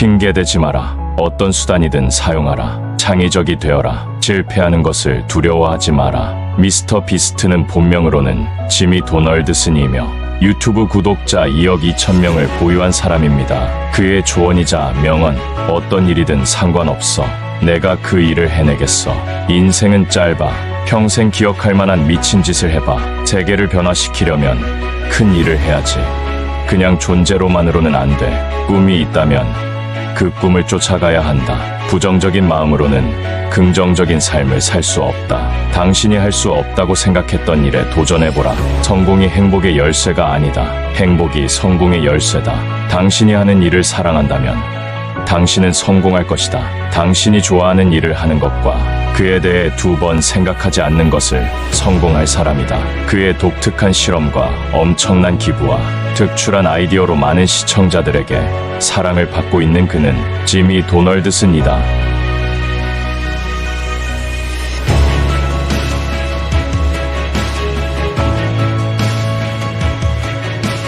핑계대지 마라. 어떤 수단이든 사용하라. 창의적이 되어라. 실패하는 것을 두려워하지 마라. 미스터 비스트는 본명으로는 지미 도널드슨이며 유튜브 구독자 2억 2천 명을 보유한 사람입니다. 그의 조언이자 명언, 어떤 일이든 상관없어. 내가 그 일을 해내겠어. 인생은 짧아. 평생 기억할 만한 미친 짓을 해봐. 세계를 변화시키려면 큰 일을 해야지. 그냥 존재로만으로는 안 돼. 꿈이 있다면 그 꿈을 쫓아가야 한다. 부정적인 마음으로는 긍정적인 삶을 살 수 없다. 당신이 할 수 없다고 생각했던 일에 도전해보라. 성공이 행복의 열쇠가 아니다. 행복이 성공의 열쇠다. 당신이 하는 일을 사랑한다면 당신은 성공할 것이다. 당신이 좋아하는 일을 하는 것과 그에 대해 두 번 생각하지 않는 것을 성공할 사람이다. 그의 독특한 실험과 엄청난 기부와 특출한 아이디어로 많은 시청자들에게 사랑을 받고 있는 그는 지미 도널드슨이다.